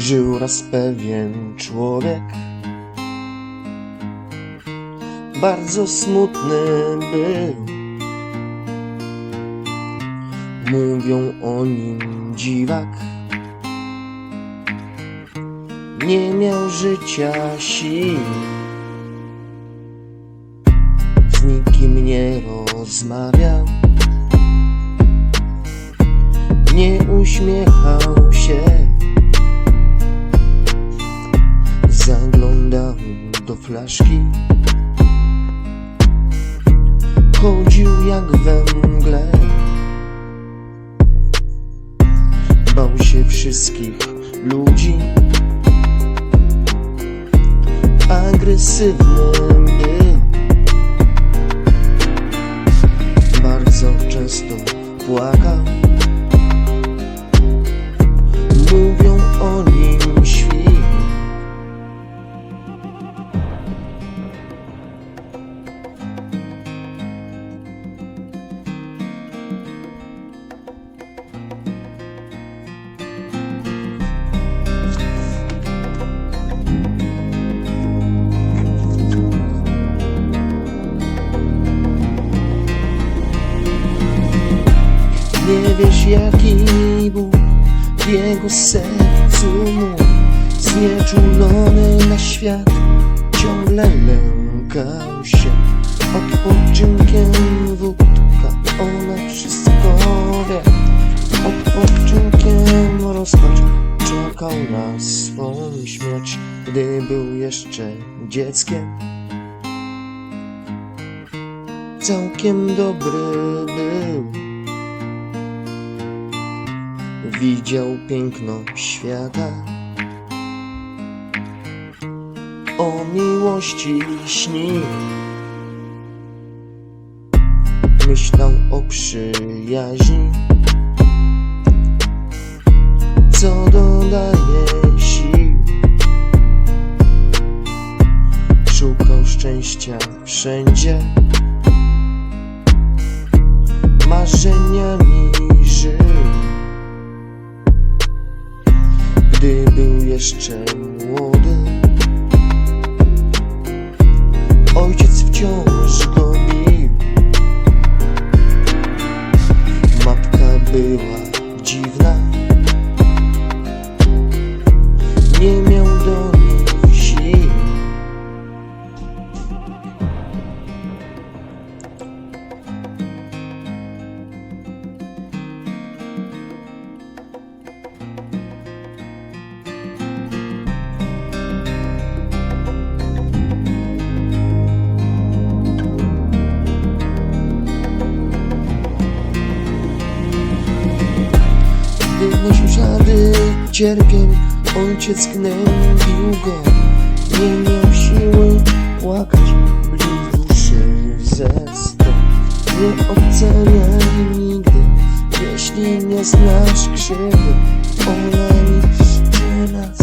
Żył raz pewien człowiek, bardzo smutny był. Mówią o nim dziwak, nie miał życia sił. Z nikim nie rozmawiał, nie uśmiechał się. Flaszki. Chodził jak we mgle Bał się wszystkich ludzi. Agresywny był. Bardzo często płakał Nie wiesz jaki Bóg w jego sercu mój Znieczulony na świat ciągle lękał się. Odpoczynkiem wódka, ona wszystko wie. Odpoczynkiem rozpacz czekał na swą śmierć Gdy był jeszcze dzieckiem. Całkiem dobry był Widział piękno świata. O miłości śnił Myślał o przyjaźni. Co dodaje sił? Szukał szczęścia wszędzie. Marzeniami 是沉默的 żady cierpień, ojciec gnębił go. Nie miał siły płakać, blił duszy zestą. Nie oceniaj nigdy, jeśli nie znasz krzywdy. Ona